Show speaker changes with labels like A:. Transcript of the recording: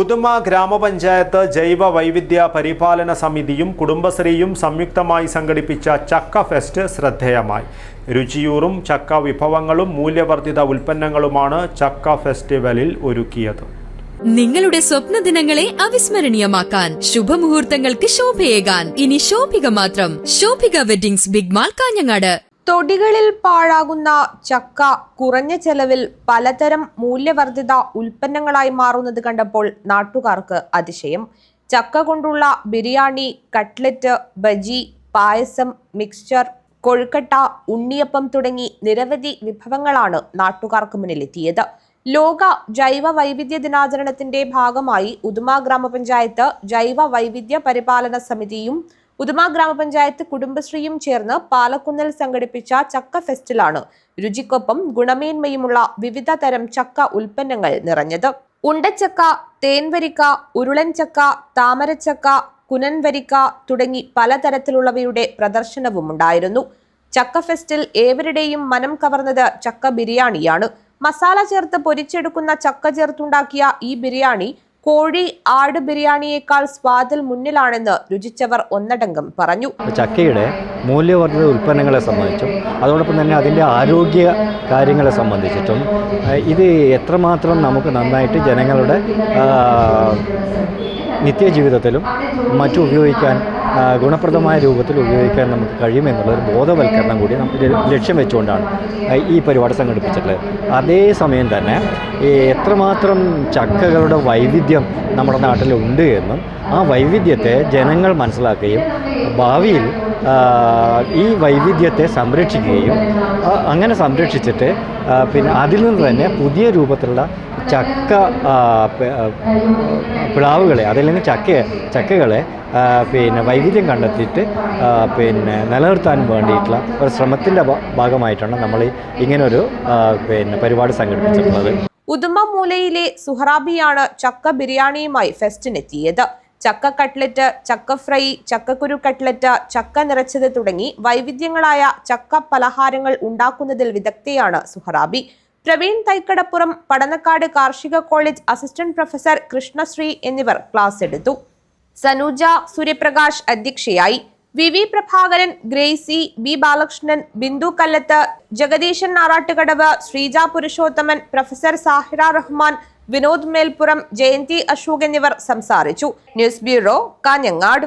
A: ഉദുമ ഗ്രാമപഞ്ചായത്ത് ജൈവ വൈവിധ്യ പരിപാലന സമിതിയും കുടുംബശ്രീയും സംയുക്തമായി സംഘടിപ്പിച്ച ചക്ക ഫെസ്റ്റ് ശ്രദ്ധേയമായി. രുചിയൂറും ചക്ക വിഭവങ്ങളും മൂല്യവർദ്ധിത ഉൽപ്പന്നങ്ങളുമാണ് ചക്ക ഫെസ്റ്റിവലിൽ ഒരുക്കിയത്.
B: നിങ്ങളുടെ സ്വപ്ന ദിനങ്ങളെ അവിസ്മരണീയമാക്കാൻ ശുഭമുഹൂർത്തങ്ങൾക്ക് ശോഭയേകാൻ ഇനി ശോഭിക മാത്രം. Shobhika weddings big mall Kanhangad.
C: തൊടികളിൽ പാഴാകുന്ന ചക്ക കുറഞ്ഞ ചെലവിൽ പലതരം മൂല്യവർദ്ധിത ഉൽപ്പന്നങ്ങളായി മാറുന്നത് കണ്ടപ്പോൾ നാട്ടുകാർക്ക് അതിശയം. ചക്ക കൊണ്ടുള്ള ബിരിയാണി കട്ട്ലറ്റ് ബജി പായസം മിക്സ്ചർ കൊഴുക്കട്ട ഉണ്ണിയപ്പം തുടങ്ങി നിരവധി വിഭവങ്ങളാണ് നാട്ടുകാർക്ക് മുന്നിലെത്തിയത്. ലോക ജൈവ വൈവിധ്യ ദിനാചരണത്തിന്റെ ഭാഗമായി ഉദുമ ഗ്രാമപഞ്ചായത്ത് ജൈവ വൈവിധ്യ പരിപാലന സമിതിയും ഉദുമ ഗ്രാമപഞ്ചായത്ത് കുടുംബശ്രീയും ചേർന്ന് പാലക്കുന്നൽ സംഘടിപ്പിച്ച ചക്ക ഫെസ്റ്റിലാണ് രുചിക്കൊപ്പം ഗുണമേന്മയുമുള്ള വിവിധ തരം ചക്ക ഉൽപ്പന്നങ്ങൾ നിറഞ്ഞത്. ഉണ്ടച്ചക്ക തേൻവരിക്ക ഉരുളൻ ചക്ക താമരച്ചക്ക കുനൻവരിക്ക തുടങ്ങി പലതരത്തിലുള്ളവയുടെ പ്രദർശനവും ഉണ്ടായിരുന്നു ചക്ക ഫെസ്റ്റിൽ ഏവരുടെയും മനം കവർന്നത് ചക്ക ബിരിയാണിയാണ്. മസാല ചേർത്ത് പൊരിച്ചെടുക്കുന്ന ചക്ക ചേർത്തുണ്ടാക്കിയ ഈ ബിരിയാണി കോഴി ആട് ബിരിയാണിയേക്കാൾ സ്വാദിൽ മുന്നിലാണെന്ന് രുചിച്ചവർ ഒന്നടങ്കം പറഞ്ഞു.
D: ചക്കയുടെ മൂല്യവർദ്ധിത ഉൽപ്പന്നങ്ങളെ സംബന്ധിച്ചും അതോടൊപ്പം തന്നെ അതിന്റെ ആരോഗ്യ കാര്യങ്ങളെ സംബന്ധിച്ചിട്ടും ഇത് എത്രമാത്രം നമുക്ക് നന്നായിട്ട് ജനങ്ങളുടെ നിത്യജീവിതത്തിലും മറ്റും ഉപയോഗിക്കാൻ ആ, ഗുണപ്രദമായ രൂപത്തിൽ ഉപയോഗിക്കാൻ നമുക്ക് കഴിയുമെന്നുള്ളൊരു ബോധവൽക്കരണം കൂടി നമുക്ക് ലക്ഷ്യം വെച്ചുകൊണ്ടാണ് ഈ പരിപാടി സംഘടിപ്പിച്ചിട്ടുള്ളത്. അതേസമയം തന്നെ എത്രമാത്രം ചക്കകളുടെ വൈവിധ്യം നമ്മുടെ നാട്ടിലുണ്ട് എന്നും ആ വൈവിധ്യത്തെ ജനങ്ങൾ മനസ്സിലാക്കുകയും ഭാവിയിൽ ഈ വൈവിധ്യത്തെ സംരക്ഷിക്കുകയും അങ്ങനെ സംരക്ഷിച്ചിട്ട് പിന്നെ അതിൽ നിന്ന് തന്നെ പുതിയ രൂപത്തിലുള്ള ചക്ക പ്ലാവുകളെ അതല്ലെങ്കിൽ ചക്ക ചക്കകളെ പിന്നെ വൈവിധ്യം കണ്ടെത്തിയിട്ട് പിന്നെ നിലനിർത്താൻ വേണ്ടിയിട്ടുള്ള ഒരു ശ്രമത്തിന്റെ ഭാഗമായിട്ടാണ് നമ്മൾ ഇങ്ങനൊരു പിന്നെ പരിപാടി സംഘടിപ്പിച്ചിട്ടുള്ളത്.
C: ഉദുമ മൂലയിലെ സുഹറാബിയാണ് ചക്ക ബിരിയാണിയുമായി ഫെസ്റ്റിനെത്തിയത്. ചക്ക കട്ട്ലറ്റ് ചക്ക ഫ്രൈ ചക്കക്കുരു കട്ട്ലറ്റ് ചക്ക നിറച്ചത് തുടങ്ങി വൈവിധ്യങ്ങളായ ചക്ക പലഹാരങ്ങൾ ഉണ്ടാക്കുന്നതിൽ വിദഗ്ധയാണ് സുഹറാബി. പ്രവീൺ തൈക്കടപ്പുറം പടന്നക്കാട് കാർഷിക കോളേജ് അസിസ്റ്റന്റ് പ്രൊഫസർ കൃഷ്ണശ്രീ എന്നിവർ ക്ലാസ് എടുത്തു. സനൂജ സൂര്യപ്രകാശ് അധ്യക്ഷയായി. V V Prabhakaran Gracy B Balakrishnan Bindu Kallath Jagadeesan Narattukadavu Sreeja Purushothaman professor Sahira Rahman Vinod Melpuram Jayanthi Ashok എന്നിവർ സംസാരിച്ചു. News bureau Kanhangad.